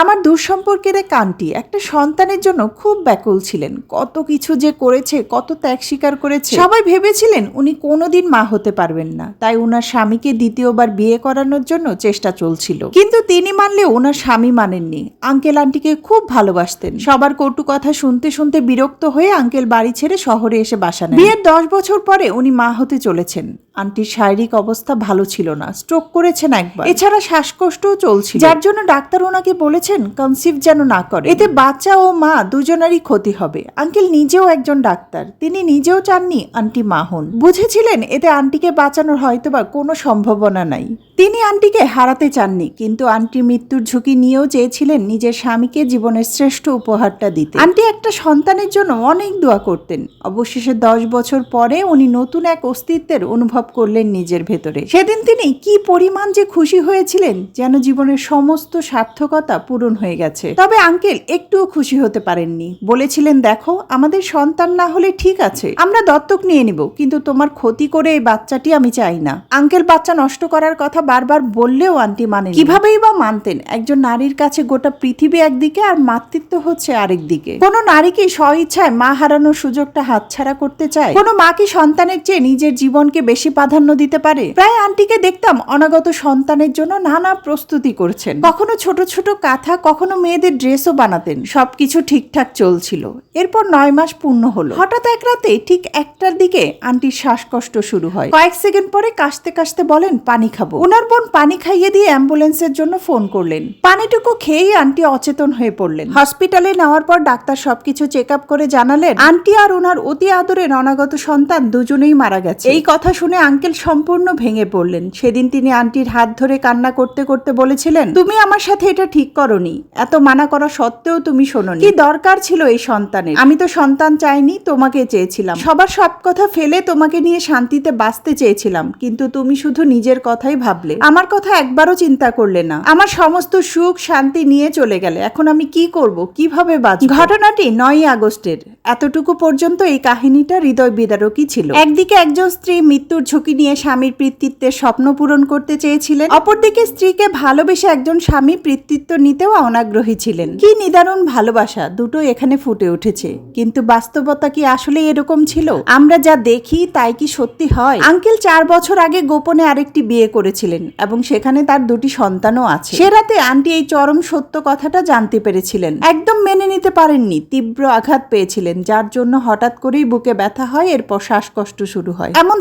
আমার দুঃসম্পর্কের এক আন্টি একটা সন্তানের জন্য খুব ব্যাকুল ছিলেন। কত কিছু যে করেছে, কত ত্যাগ স্বীকার করেছে। সবাই ভেবেছিলেন উনি কোনোদিন মা হতে পারবেন না। তাই ওনার স্বামীকে দ্বিতীয়বার বিয়ে করানোর জন্য চেষ্টা চলছিল। কিন্তু তিনি মানলে ওনার স্বামী মানেননি। আঙ্কেল আন্টিকে খুব ভালোবাসতেন। সবার কটু কথা শুনতে শুনতে বিরক্ত হয়ে আঙ্কেল বাড়ি ছেড়ে শহরে এসে বাসা নেন। বিয়ের দশ বছর পরে উনি মা হতে চলেছেন। আন্টির শারীরিক অবস্থা ভালো ছিল না। স্ট্রোক করেছেন একবার। এছাড়া শ্বাসকষ্টও চলছিল। যার জন্য ডাক্তার ওনাকে বলেছেন কনসিভ যেন না করে। এতে বাচ্চা ও মা দুজনেরই ক্ষতি হবে। আঙ্কেল নিজেও একজন ডাক্তার। তিনি নিজেও চাননি আন্টি মা হন। বুঝেছিলেন এতে আন্টিকে বাঁচানোর হয়তোবা কোনো সম্ভাবনা নাই। তিনি আন্টিকে হারাতে চাননি কিন্তু আন্টি মৃত্যুর ঝুঁকি নিয়েও চেয়েছিলেন নিজের স্বামীকে জীবনের শ্রেষ্ঠ উপহারটা দিতে। আন্টি একটা সন্তানের জন্য অনেক দোয়া করতেন। অবশেষে দশ বছর পরে উনি নতুন এক অস্তিত্বের অনুভব করলেন নিজের ভেতরে। সেদিন তিনি কি পরিমাণ যে খুশি হয়েছিলেন, যেন জীবনের সমস্ত সার্থকতা পূরণ হয়ে গেছে। তবে আঙ্কেল, একটুও খুশি হতে পারেননি। বলেছিলেন, দেখো, আমাদের সন্তান না হলে ঠিক আছে। আমরা দত্তক নিয়ে নিব, কিন্তু তোমার ক্ষতি করে এই বাচ্চাটি আমি চাই না। আঙ্কেল বাচ্চা নষ্ট করার কথা বারবার বললেও আন্টি মানে কিভাবেই বা মানতেন? একজন নারীর কাছে গোটা পৃথিবী একদিকে আর মাতৃত্ব হচ্ছে আরেক দিকে। কোনো নারী কি স্ব ইচ্ছায় মা হারানোর সুযোগটা হাতছাড়া করতে চায়? কোনো মা কি সন্তানের চেয়ে নিজের জীবনকে বেশি প্রাধান্য দিতে পারে? প্রায় আন্টিকে দেখতাম অনাগত সন্তানের জন্য নানা প্রস্তুতি করছেন। কখনো ছোট ছোট কাঁথা, কখনো মেয়েদের ড্রেসও বানাতেন। সবকিছু ঠিকঠাক চলছিল। এরপর নয় মাস পূর্ণ হলো। হঠাৎ এক রাতে ঠিক একটার দিকে আন্টির শ্বাসকষ্ট শুরু হয়। কয়েক সেকেন্ড পরে কাশতে কাশতে বলেন, পানি খাব। ওনার বোন পানি খাইয়ে দিয়ে অ্যাম্বুলেন্সের জন্য ফোন করলেন। পানিটুকু খেয়েই আন্টি অচেতন হয়ে পড়লেন। হসপিটালে নেওয়ার পর ডাক্তার সবকিছু চেক আপ করে জানালেন, আন্টি আর ওনার অতি আদরের অনাগত সন্তান দুজনেই মারা গেছে। এই কথা শুনে আঙ্কেল সম্পূর্ণ ভেঙে পড়লেন। সেদিন তিনি আন্টির হাত ধরে কান্না করতে করতে বলেছিলেন, তুমি আমার সাথে এটা ঠিক করনি। এত মানা করা সত্ত্বেও তুমি শোনোনি। কি দরকার ছিল এই সন্তানের? আমি তো সন্তান চাইনি, তোমাকে চেয়েছিলাম। সবার সব কথা ফেলে তোমাকে নিয়ে শান্তিতে বাঁচতে চেয়েছিলাম, কিন্তু তুমি শুধু নিজের কথাই ভাবলে। আমার কথা একবারও চিন্তা করলে না। আমার সমস্ত সুখ শান্তি নিয়ে চলে গেলে। এখন আমি কি করব? কীভাবে বাঁচব? ঘটনাটি নয় আগস্টের। এতটুকু পর্যন্ত এই কাহিনীটা হৃদয় বিদারকই ছিল। একদিকে একজন স্ত্রী মৃত্যুর ঝুঁকি নিয়ে স্বামীর পিতৃত্বের স্বপ্ন পূরণ করতে চেয়েছিলেন। অপরদিকে স্ত্রীকে ভালোবেসে একজন স্বামী পিতৃত্ব নিতেও অনাগ্রহী ছিলেন। কি নিদারুণ ভালোবাসা দুটো এখানে ফুটে উঠেছে। কিন্তু বাস্তবতা কি আসলে এরকম ছিল? আমরা যা দেখি, তাই কি সত্যি হয়? আঙ্কেল চার বছর আগে গোপনে আরেকটি বিয়ে করেছিলেন এবং সেখানে তার দুটি সন্তানও আছে। সে রাতে আন্টি এই চরম সত্য কথাটা জানতে পেরেছিলেন। একদম মেনে নিতে পারেননি, তীব্র আঘাত পেয়েছিলেন, যার জন্য হঠাৎ করেই বুকে ব্যথা হয়, এরপর শ্বাসকষ্ট শুরু হয়। এমন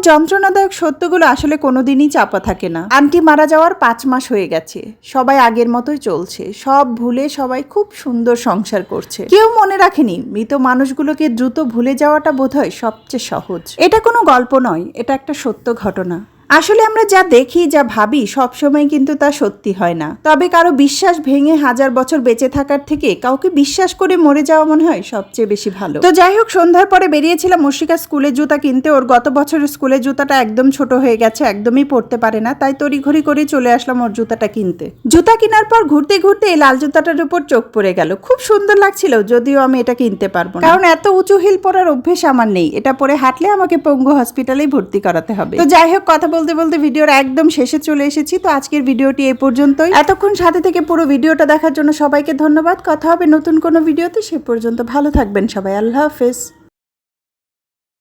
যন্ত্রণাদায়ক সত্যগুলো আসলে কোনোদিনই চাপা থাকে না। আন্টি মারা যাওয়ার পাঁচ মাস হয়ে গেছে। সবাই আগের মতোই চলছে। সব ভুলে সবাই খুব সুন্দর সংসার করছে। কেউ মনে রাখেনি, মৃত মানুষগুলোকে দ্রুত ভুলে যাওয়াটা বোধহয় সবচেয়ে সহজ। এটা কোনো গল্প নয়, এটা একটা সত্য ঘটনা। আসলে আমরা যা দেখি, যা ভাবি, সবসময় কিন্তু তা সত্যি হয় না। তবে কারও বিশ্বাস ভেঙে হাজার বছর বেঁচে থাকার থেকে কাউকে বিশ্বাস করে মরে যাওয়া মনে হয় সবচেয়ে বেশি ভালো। তো যাই হোক, সন্ধ্যার পরে বেরিয়েছিলাম মুশিকা স্কুলের জুতা কিনতে। ওর গত বছরের স্কুলের জুতাটা একদম ছোট হয়ে গেছে, একদমই পড়তে পারে না, তাই তড়িঘড়ি করে চলে আসলাম ওর জুতাটা কিনতে। জুতা কেনার পর ঘুরতে ঘুরতে এই লাল জুতাটার উপর চোখ পড়ে গেল। খুব সুন্দর লাগছিল, যদিও আমি এটা কিনতে পারব কারণ এত উঁচু হিল পরার অভ্যেস আমার নেই, এটা পরে হাঁটলে আমাকে পঙ্গু হসপিটালেই ভর্তি করাতে হবে। তো যাই হোক, কথা বলতে বলতে ভিডিওর একদম শেষে চলে এসেছি। তো আজকের ভিডিওটি এ পর্যন্তই। এতক্ষণ সাথে থেকে পুরো ভিডিওটা দেখার জন্য সবাইকে ধন্যবাদ। কথা হবে নতুন কোনো ভিডিওতে। সে পর্যন্ত ভালো থাকবেন সবাই। আল্লাহ হাফেজ।